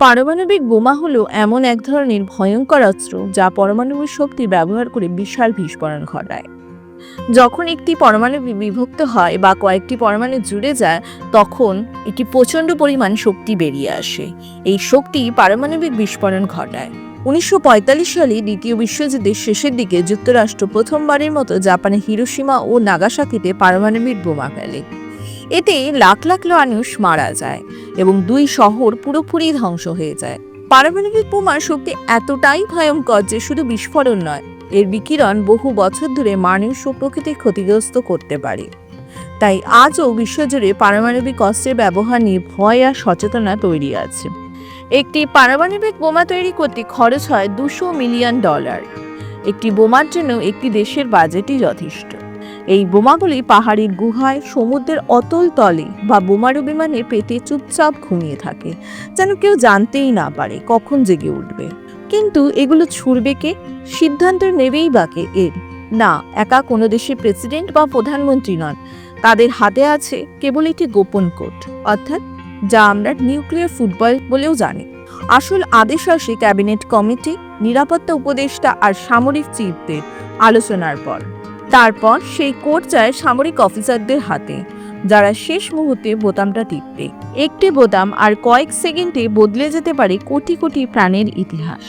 পারমাণবিক বোমা হলো এমন এক ধরনের ভয়ঙ্কর অস্ত্র যা পরমাণবিক শক্তি ব্যবহার করে বিশাল বিস্ফোরণ ঘটায়। যখন একটি পরমাণু বিভক্ত হয় বা কয়েকটি পরমাণু জুড়ে যায়, তখন একটি প্রচণ্ড পরিমাণ শক্তি বেরিয়ে আসে। এই শক্তি পারমাণবিক বিস্ফোরণ ঘটায়। উনিশশো পঁয়তাল্লিশ সালে দ্বিতীয় বিশ্বযুদ্ধের শেষের দিকে যুক্তরাষ্ট্র প্রথমবারের মতো জাপানের হিরোসীমা ও নাগাসাকিতে পারমাণবিক বোমা ফেলে। এতে লাখ লাখ মানুষ মারা যায়। এবং দুই শহর পুরোপুরি ধ্বংস হয়ে যায়। পারমাণবিক বোমার শক্তি এতটাই ভয়ঙ্কর যে শুধু বিস্ফোরণ নয়, এর বিকিরণ বহু বছর ধরে মানুষ ও প্রকৃতি ক্ষতিগ্রস্ত করতে পারে। তাই আজও বিশ্বজুড়ে পারমাণবিক অস্ত্রের ব্যবহার নিয়ে ভয় আর সচেতনা তৈরি আছে। একটি পারমাণবিক বোমা তৈরি করতে খরচ হয় দুশো মিলিয়ন ডলার। একটি বোমার জন্য একটি দেশের বাজেটই যথেষ্ট। এই বোমাগুলি পাহাড়ির গুহায়, সমুদ্রের অতল তলে বা বোমারু বিমানে পেটে চুপচাপ ঘুমিয়ে থাকে, যেন কেউ জানতেই না পারে কখন জেগে উঠবে। কিন্তু এগুলো ছুড়বে কে? সিদ্ধান্ত নেবেই বাকে এর না, একা কোনো দেশের প্রেসিডেন্ট বা প্রধানমন্ত্রী নন। তাদের হাতে আছে কেবল একটি গোপন কোড অর্থাৎ যা আমরা নিউক্লিয়ার ফুটবল বলেও জানি। আসল আদেশ আসে ক্যাবিনেট কমিটি, নিরাপত্তা উপদেষ্টা আর সামরিক চিফদের আলোচনার পর। তারপর সেই কোড যায় সামরিক অফিসারদের হাতে, যারা শেষ মুহূর্তে বোতামটা টিপবে। একটি বোতাম আর কয়েক সেকেন্ডে বদলে যেতে পারে কোটি কোটি প্রাণের ইতিহাস।